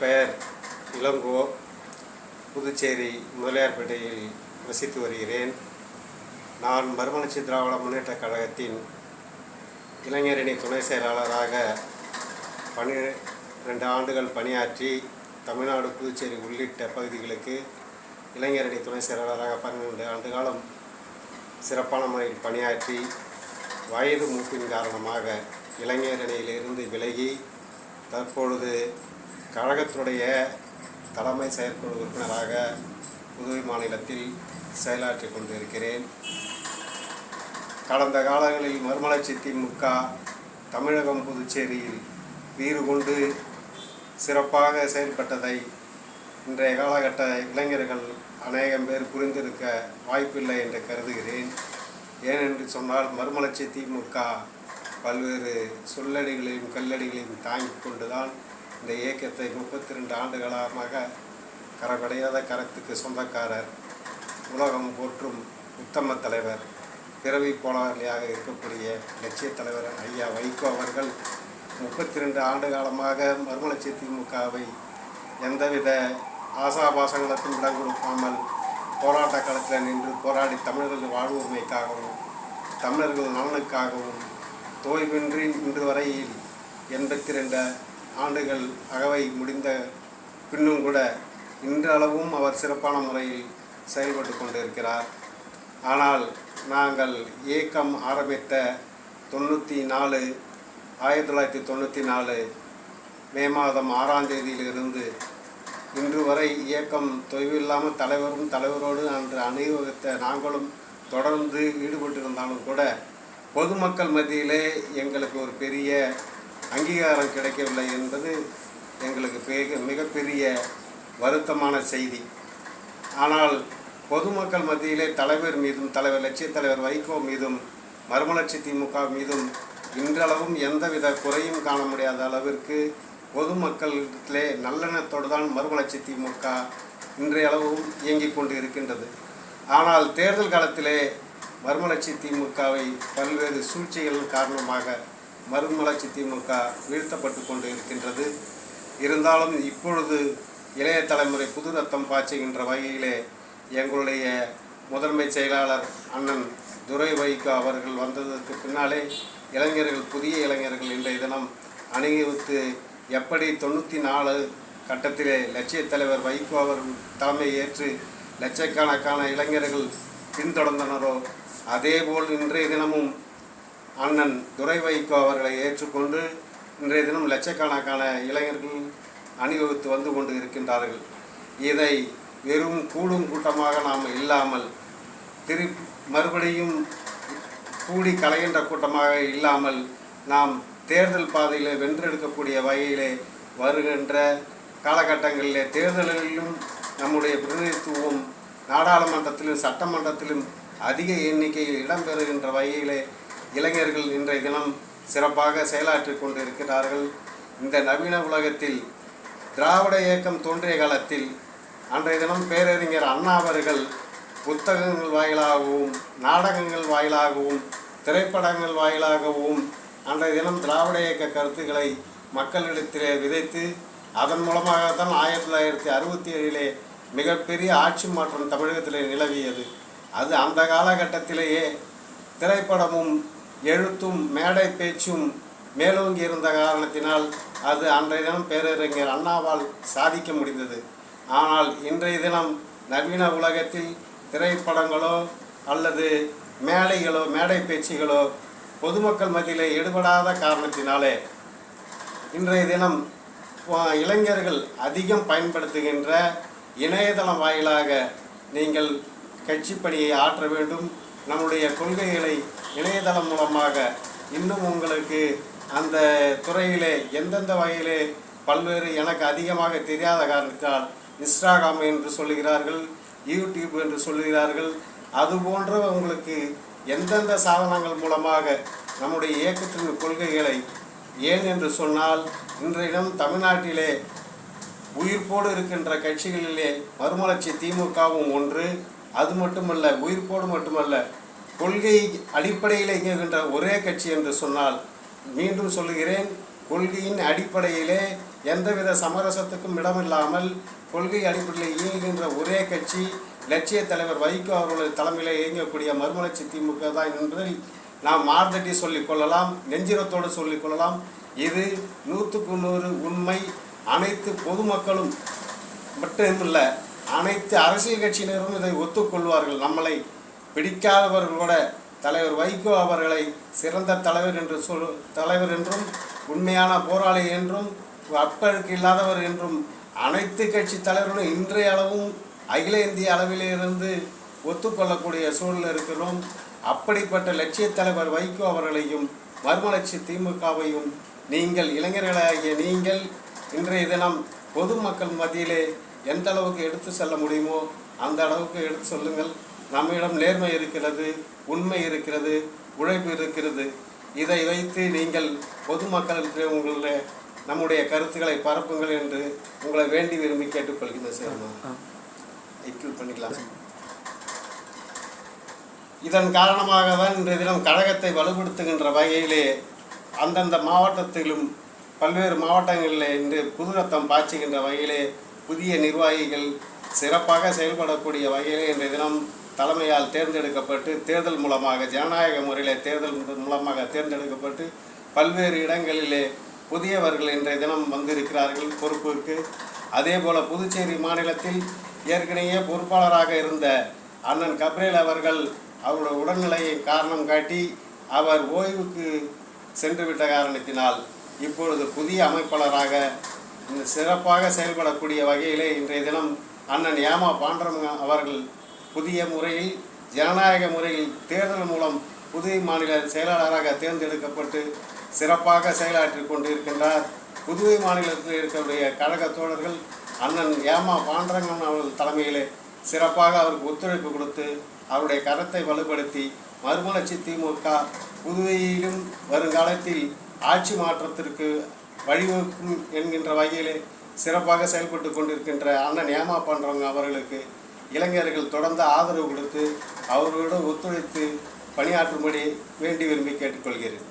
பெயர் இளங்கோ புதுச்சேரி முதலியார்பேட்டையில் வசித்து வருகிறேன். நான் மறுமலர்ச்சி திராவிட முன்னேற்றக் கழகத்தின் இளைஞரணி துணை செயலாளராக பன்னிரெண்டு ஆண்டுகள் பணியாற்றி தமிழ்நாடு புதுச்சேரி உள்ளிட்ட பகுதிகளுக்கு இளைஞரணி துணை செயலாளராக பன்னிரெண்டு ஆண்டு காலம் சிறப்பான முறையில் பணியாற்றி வயது மூப்பின் காரணமாக இளைஞரணியிலிருந்து விலகி தற்பொழுது கழகத்தினுடைய தலைமை செயற்குழு உறுப்பினராக புதுவை மாநிலத்தில் செயலாற்றி கொண்டிருக்கிறேன். கடந்த காலங்களில் மறுமலர்ச்சி திமுக தமிழகம் புதுச்சேரியில் வீறு கொண்டு சிறப்பாக செயல்பட்டதை இன்றைய காலகட்ட இளைஞர்கள் அநேகம் பேர் புரிந்திருக்க வாய்ப்பில்லை என்று கருதுகிறேன். ஏனென்று சொன்னால் மறுமலர்ச்சி திமுக பல்வேறு சொல்லடிகளையும் கல்லடிகளையும் தாங்கிக் கொண்டுதான் இந்த இயக்கத்தை முப்பத்தி ரெண்டு ஆண்டுகளாக கரவடையாத கரத்துக்கு சொந்தக்காரர் உலகம் போற்றும் உத்தம தலைவர் பிறவி போராளியாக இருக்கக்கூடிய லட்சிய தலைவர் ஐயா வைகோ அவர்கள் முப்பத்தி ரெண்டு ஆண்டு காலமாக மறுமலர்ச்சி திமுகவை எந்தவித ஆசாபாசங்களுக்கும் இடம் கொடுக்காமல் போராட்ட களத்தில் நின்று போராடி தமிழர்கள் வாழ்வுரிமைக்காகவும் தமிழர்கள் நலனுக்காகவும் தோய்வின்றி இன்று வரையில் எண்பத்தி ரெண்டு ஆண்டுகள் அகவை முடிந்த பின்னும் கூட இன்றளவும் அவர் சிறப்பான முறையில் செயல்பட்டு கொண்டிருக்கிறார். ஆனால் நாங்கள் இயக்கம் ஆரம்பித்த தொண்ணூற்றி நாலு ஆயிரத்தி தொள்ளாயிரத்தி தொண்ணூற்றி நாலு மே மாதம் ஆறாம் தேதியிலிருந்து இன்று வரை இயக்கம் தொய்வில்லாமல் தலைவரும் தலைவரோடு அன்று அணிவகுத்த நாங்களும் தொடர்ந்து ஈடுபட்டிருந்தாலும் கூட பொதுமக்கள் மத்தியிலே எங்களுக்கு ஒரு பெரிய அங்கீகாரம் கிடைக்கவில்லை என்பது எங்களுக்கு பெரிய மிகப்பெரிய வருத்தமான செய்தி. ஆனால் பொதுமக்கள் மத்தியிலே தலைவர் மீதும் தலைவர் லட்சிய தலைவர் வைகோ மீதும் மர்மலட்சி திமுக மீதும் இன்றளவும் எந்தவித குறையும் காண முடியாத அளவிற்கு பொதுமக்களிடத்திலே நல்லெண்ணத்தோடு தான் மறுமலர்ச்சி திமுக இன்றைய அளவும் இயங்கிக் கொண்டு இருக்கின்றது ஆனால் தேர்தல் காலத்திலே மறுமலர்ச்சி திமுகவை பல்வேறு சூழ்ச்சிகள் காரணமாக மறுமலர்ச்சி திமுக வீழ்த்தப்பட்டு கொண்டு இருக்கின்றது. இருந்தாலும் இப்பொழுது இளைய தலைமுறை புது ரத்தம் பாய்ச்சுகின்ற வகையிலே எங்களுடைய முதன்மை செயலாளர் அண்ணன் துரை வைகோ அவர்கள் வந்ததற்கு பின்னாலே இளைஞர்கள் புதிய இளைஞர்கள் இன்றைய தினம் அணிவகுத்து எப்படி தொண்ணூற்றி நாலு கட்டத்திலே லட்சிய தலைவர் வைகோ அவர்கள் தலைமை ஏற்று லட்சக்கணக்கான இளைஞர்கள் பின்தொடர்ந்தனரோ அதேபோல் இன்றைய தினமும் அண்ணன் துரை வைகோ அவர்களை ஏற்றுக்கொண்டு இன்றைய தினம் லட்சக்கணக்கான இளைஞர்கள் அணிவகுத்து வந்து கொண்டு இருக்கின்றார்கள். இதை வெறும் கூடும் கூட்டமாக நாம் இல்லாமல் திரு மறுபடியும் கூடி கலைகின்ற கூட்டமாக இல்லாமல் நாம் தேர்தல் பாதையில் வென்றெடுக்கக்கூடிய வகையிலே வருகின்ற காலகட்டங்களிலே தேர்தல்களிலும் நம்முடைய பிரதிநிதித்துவம் நாடாளுமன்றத்திலும் சட்டமன்றத்திலும் அதிக எண்ணிக்கையில் இடம்பெறுகின்ற வகையிலே இளைஞர்கள் இன்றைய தினம் சிறப்பாக செயலாற்றி கொண்டிருக்கிறார்கள். இந்த நவீன உலகத்தில் திராவிட இயக்கம் தோன்றிய காலத்தில் அன்றைய தினம் பேரறிஞர் அண்ணா அவர்கள் புத்தகங்கள் வாயிலாகவும் நாடகங்கள் வாயிலாகவும் திரைப்படங்கள் வாயிலாகவும் அன்றைய தினம் திராவிட இயக்க கருத்துக்களை மக்களிடத்திலே விதைத்து அதன் மூலமாகத்தான் ஆயிரத்தி தொள்ளாயிரத்தி அறுபத்தி ஏழிலே மிகப்பெரிய ஆட்சி மாற்றம் தமிழகத்திலே நிலவியது. அது அந்த காலகட்டத்திலேயே திரைப்படமும் எழுத்தும் மேடை பேச்சும் மேலோங்கி இருந்த காரணத்தினால் அது அன்றைய தினம் பேரறிஞர் அண்ணாவால் சாதிக்க முடிந்தது. ஆனால் இன்றைய தினம் நவீன உலகத்தில் திரைப்படங்களோ அல்லது மேடைகளோ மேடை பேச்சுகளோ பொதுமக்கள் மத்தியிலே ஈடுபடாத காரணத்தினாலே இன்றைய தினம் இளைஞர்கள் அதிகம் பயன்படுத்துகின்ற இணையதளம் வாயிலாக நீங்கள் கட்சி பணியை ஆற்ற வேண்டும். நம்முடைய கொள்கைகளை இணையதளம் மூலமாக இன்னும் உங்களுக்கு அந்த துறையிலே எந்தெந்த வகையிலே பல்வேறு எனக்கு அதிகமாக தெரியாத காரணத்தால் இன்ஸ்டாகிராம் என்று சொல்லுகிறார்கள் யூடியூப் என்று சொல்லுகிறார்கள் அதுபோன்ற உங்களுக்கு எந்தெந்த சாதனங்கள் மூலமாக நம்முடைய இயக்கத்தின் கொள்கைகளை ஏன் என்று சொன்னால் இன்றையிடம் தமிழ்நாட்டிலே உயிர்ப்போடு இருக்கின்ற கட்சிகளிலே மறுமலர்ச்சி திமுகவும் ஒன்று. அது மட்டுமல்ல உயிர்ப்போடு மட்டுமல்ல கொள்கை அடிப்படையில் இயங்குகின்ற ஒரே கட்சி என்று சொன்னால் மீண்டும் சொல்லுகிறேன் கொள்கையின் அடிப்படையிலே எந்தவித சமரசத்துக்கும் இடமில்லாமல் கொள்கை அடிப்படையில் இயங்குகின்ற ஒரே கட்சி லட்சிய தலைவர் வைகோ அவர்களது தலைமையில் இயங்கக்கூடிய மறுமலர்ச்சி திமுக தான் என்பதில் நாம் மார்தட்டி சொல்லிக் கொள்ளலாம் நெஞ்சிரத்தோடு சொல்லிக் கொள்ளலாம். இது நூற்றுக்கு நூறு உண்மை. அனைத்து பொதுமக்களும் மட்டுமில்லை அனைத்து அரசியல் கட்சியினரும் இதை ஒத்துக்கொள்வார்கள். நம்மளை பிடிக்காதவர்கள் கூட தலைவர் வைகோ அவர்களை சிறந்த தலைவர் என்று சொல் தலைவர் என்றும் உண்மையான போராளி என்றும் அப்பழுக்கு இல்லாதவர் என்றும் அனைத்து கட்சி தலைவர்களும் இன்றைய அளவும் அகில இந்திய அளவிலிருந்து ஒத்துக்கொள்ளக்கூடிய சூழல் இருக்கிறோம். அப்படிப்பட்ட லட்சிய தலைவர் வைகோ அவர்களையும் மர்மலட்சி திமுகவையும் நீங்கள் இளைஞர்களாகிய நீங்கள் இன்றைய தினம் பொதுமக்கள் மத்தியிலே எந்த அளவுக்கு எடுத்து செல்ல முடியுமோ அந்த அளவுக்கு எடுத்து சொல்லுங்கள். நம்மிடம் நேர்மை இருக்கிறது உண்மை இருக்கிறது உழைப்பு இருக்கிறது. இதை வைத்து நீங்கள் பொதுமக்களுக்கு உங்களுடைய நம்முடைய கருத்துக்களை பரப்புங்கள் என்று உங்களை வேண்டி விரும்பி கேட்டுக்கொள்கிறேன் சேர்மா இன்க்ளூட் பண்ணிக்கலாம் இதன் காரணமாக தான் இன்றைய தினம் கழகத்தை வலுப்படுத்துகின்ற வகையிலே அந்தந்த மாவட்டத்திலும் பல்வேறு மாவட்டங்களில் இன்று புது ரத்தம் பாய்ச்சுகின்ற வகையிலே புதிய நிர்வாகிகள் சிறப்பாக செயல்படக்கூடிய வகையிலே இன்றைய தினம் தலைமையால் தேர்ந்தெடுக்கப்பட்டு தேர்தல் மூலமாக ஜனநாயக முறையிலே தேர்தல் மூலமாக தேர்ந்தெடுக்கப்பட்டு பல்வேறு இடங்களிலே புதியவர்கள் இன்றைய தினம் வந்திருக்கிறார்கள் பொறுப்பிற்கு. அதே போல் புதுச்சேரி மாநிலத்தில் ஏற்கனவே பொறுப்பாளராக இருந்த அண்ணன் கப்ரேல் அவர்கள் அவருடைய உடல்நிலையை காரணம் காட்டி அவர் ஓய்வுக்கு சென்றுவிட்ட காரணத்தினால் இப்பொழுது புதிய அமைப்பாளராக சிறப்பாக செயல்படக்கூடிய வகையிலே இன்றைய தினம் அண்ணன் ஏமா பாண்டரம் அவர்கள் புதிய முறையில் ஜனநாயக முறையில் தேர்தல் மூலம் புதிய மாநில செயலாளராக தேர்ந்தெடுக்கப்பட்டு சிறப்பாக செயலாற்றி கொண்டிருக்கின்றார். புதுவை மாநிலத்தில் இருக்கக்கூடிய கழக தோழர்கள் அண்ணன் ஏமா பாண்டரங்கன் அவர்கள் தலைமையிலே சிறப்பாக அவருக்கு ஒத்துழைப்பு கொடுத்து அவருடைய கரத்தை வலுப்படுத்தி மறுமலர்ச்சி திமுக புதுவையிலும் வருங்காலத்தில் ஆட்சி மாற்றத்திற்கு வழிவகுக்கும் என்கின்ற வகையிலே சிறப்பாக செயல்பட்டு கொண்டிருக்கின்ற அண்ணன் ஏமா பாண்டவங்க அவர்களுக்கு இளைஞர்கள் தொடர்ந்து ஆதரவு கொடுத்து அவர்களோடு ஒத்துழைத்து பணியாற்றும்படி வேண்டி விரும்பி கேட்டுக்கொள்கிறேன்.